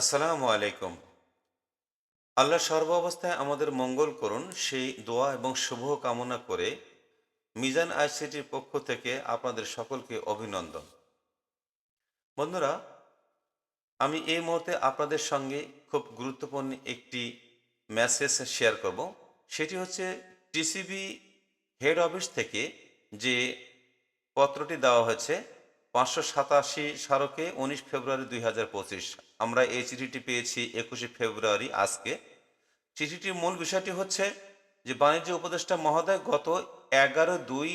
আসসালামু আলাইকুম। আল্লাহ সর্ব অবস্থায় আমাদের মঙ্গল করুন, সেই দোয়া এবং শুভ কামনা করে মিজান আইসিটির পক্ষ থেকে আপনাদের সকলকে অভিনন্দন। বন্ধুরা, আমি এই মুহূর্তে আপনাদের সঙ্গে খুব গুরুত্বপূর্ণ একটি মেসেজ শেয়ার করব। সেটি হচ্ছে টিসিবি হেড অফিস থেকে যে পত্রটি দেওয়া হয়েছে পাঁচশো সাতাশি স্মারকে উনিশ ফেব্রুয়ারি দুই হাজার পঁচিশ। আমরা এই চিঠিটি পেয়েছি একুশে ফেব্রুয়ারি আজকে। চিঠিটির মূল বিষয়টি হচ্ছে যে বাণিজ্য উপদেষ্টা মহোদয় গত এগারো দুই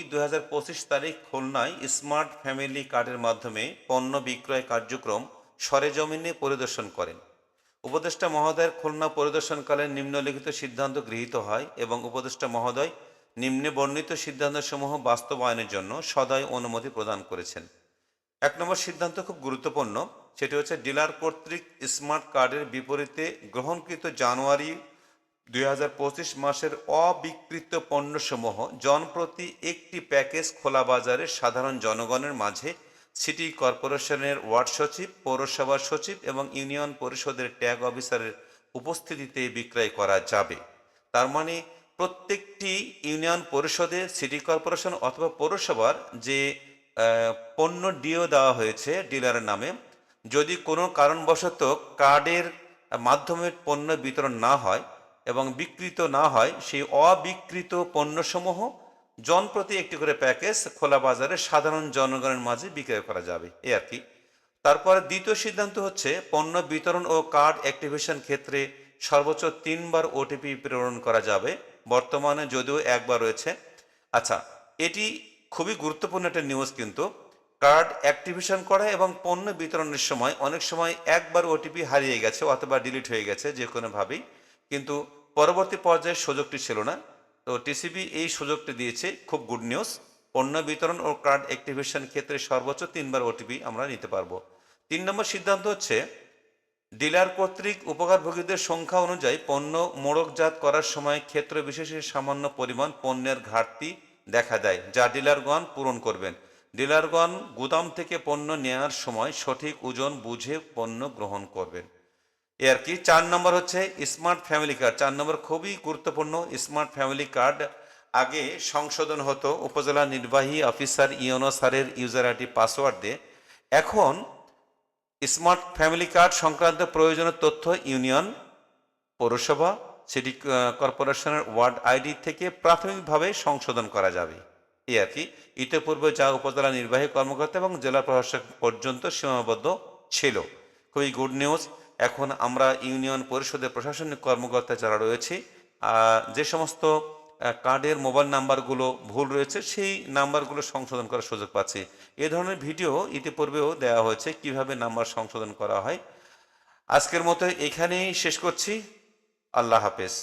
পঁচিশ তারিখ খুলনায় স্মার্ট ফ্যামিলি কার্ডের মাধ্যমে পণ্য বিক্রয় কার্যক্রম সরেজমিনে পরিদর্শন করেন। উপদেষ্টা মহোদয়ের খুলনা পরিদর্শনকালে নিম্নলিখিত সিদ্ধান্ত গৃহীত হয় এবং উপদেষ্টা মহোদয় নিম্নে বর্ণিত সিদ্ধান্তসমূহ বাস্তবায়নের জন্য সদয় অনুমতি প্রদান করেছেন। এক নম্বর সিদ্ধান্ত খুব গুরুত্বপূর্ণ, সেটি হচ্ছে ডিলার কর্তৃক স্মার্ট কার্ডের বিপরীতে গ্রহণকৃত জানুয়ারি দুই হাজার পঁচিশ মাসের অবিকৃত পণ্যসমূহ জনপ্রতি একটি প্যাকেজ খোলা বাজারে সাধারণ জনগণের মাঝে, সিটি কর্পোরেশনের ওয়ার্ড সচিব, পৌরসভার সচিব এবং ইউনিয়ন পরিষদের ট্যাগ অফিসারের উপস্থিতিতে বিক্রয় করা যাবে। তার মানে প্রত্যেকটি ইউনিয়ন পরিষদে, সিটি কর্পোরেশন অথবা পৌরসভার যে পণ্য ডিও দেওয়া হয়েছে ডিলারের নামে। যদি কোনো কারণবশত কার্ডের মাধ্যমে পণ্য বিতরণ না হয় এবং বিকৃত না হয়, সেই অবিকৃত পণ্যসমূহ জনপ্রতি একটি করে প্যাকেজ খোলা বাজারে সাধারণ জনগণের মাঝে বিক্রয় করা যাবে। এ আর কি। তারপরে দ্বিতীয় সিদ্ধান্ত হচ্ছে, পণ্য বিতরণ ও কার্ড অ্যাক্টিভেশন ক্ষেত্রে সর্বোচ্চ তিনবার ওটিপি প্রেরণ করা যাবে। বর্তমানে যদিও একবার রয়েছে। আচ্ছা এটি খুবই গুরুত্বপূর্ণ একটা নিউজ কিন্তু। কার্ড অ্যাক্টিভেশন করা এবং পণ্য বিতরণের সময় অনেক সময় একবার ওটিপি হারিয়ে গেছে অথবা ডিলিট হয়ে গেছে যে কোনোভাবেই কিন্তু পরবর্তী পর্যায়ে সুযোগটি ছিল না। তো টিসিবি এই সুযোগটি দিয়েছে। খুব গুড নিউজ পণ্য বিতরণ ও কার্ড অ্যাক্টিভেশন ক্ষেত্রে সর্বোচ্চ তিনবার ওটিপি আমরা নিতে পারব। তিন নম্বর সিদ্ধান্ত হচ্ছে, ডিলার কর্তৃক উপকারভোগীদের সংখ্যা অনুযায়ী পণ্য মোড়কজাত করার সময় ক্ষেত্র বিশেষে সামান্য পরিমাণ পণ্যের ঘাটতি দেখা দেয়, যা ডিলারগণ পূরণ করবেন। ডিলারগণ গুদাম থেকে পণ্য নেওয়ার সময় সঠিক ওজন বুঝে পণ্য গ্রহণ করবেন। এ আর কি? চার নম্বর হচ্ছে স্মার্ট ফ্যামিলি কার্ড। চার নম্বর খুবই গুরুত্বপূর্ণ স্মার্ট ফ্যামিলি কার্ড। আগে সংশোধন হতো উপজেলা নির্বাহী অফিসার ইওনো স্যারের ইউজার আইডি, পাসওয়ার্ড দিয়ে। এখন স্মার্ট ফ্যামিলি কার্ড সংক্রান্ত প্রয়োজনীয় তথ্য ইউনিয়ন, পৌরসভা সিটি কর্পোরেশনের ওয়ার্ড আইডি থেকে প্রাথমিকভাবে সংশোধন করা যাবে। এই আর কি, ইতিপূর্বে যা উপজেলা নির্বাহী কর্মকর্তা এবং জেলা প্রশাসক পর্যন্ত সীমাবদ্ধ ছিল। খুবই গুড নিউজ এখন আমরা ইউনিয়ন পরিষদের প্রশাসনিক কর্মকর্তা যারা রয়েছে যে সমস্ত কার্ডের মোবাইল নাম্বারগুলো ভুল রয়েছে, সেই নাম্বারগুলো সংশোধন করার সুযোগ পাচ্ছি। এ ধরনের ভিডিও ইতিপূর্বেও দেওয়া হয়েছে কীভাবে নাম্বার সংশোধন করা হয়। আজকের মতো এখানেই শেষ করছি। আল্লাহ হাফেজ।